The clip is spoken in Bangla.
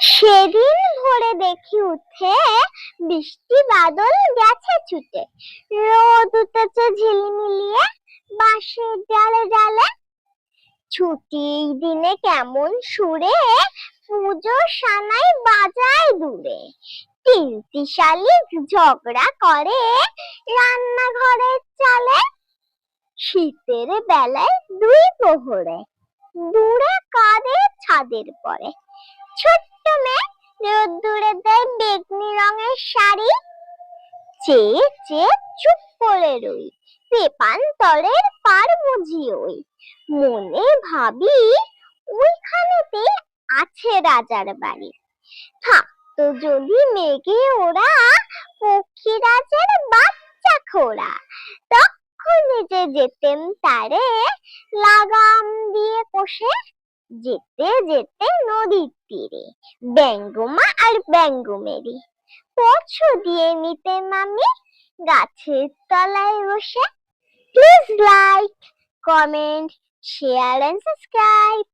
সেদিন ভোরে দেখি উঠে বৃষ্টি বাদল গেছে ছুটে। রোদ উঠেছে ঝিলমিলিয়ে, বাঁশের ডালে ডালে ছুটির দিনে কেমন সুরে পুজো সানাই বাজায় দূরে। তিনটি শালিক ঝগড়া করে রান্নাঘরের চালে। শীতের বেলায় দুই প্রহরে, দূরে কাঁদে ছাদের পরে। মেয়ে রোদ্দুরে দেয় বেগনি রঙের শাড়ি। চেয়ে চেয়ে চুপ করে রই পেপান্তরের পার বুঝি ওই। মনে ভাবি ওইখানেতে আছে রাজার বাড়ি। থাকতো যদি মেঘে ওরা পক্ষী রাজার বাচ্চা খোড়া তখন যে যেতেম তারে লাগাম দিয়ে কষে যেতে যেতে নদীর তীরে ব্যাঙ্গমা আর ব্যঙ্গমেরি পছু দিয়ে নিতে মামি গাছের তলায় বসে। Please like comment share and subscribe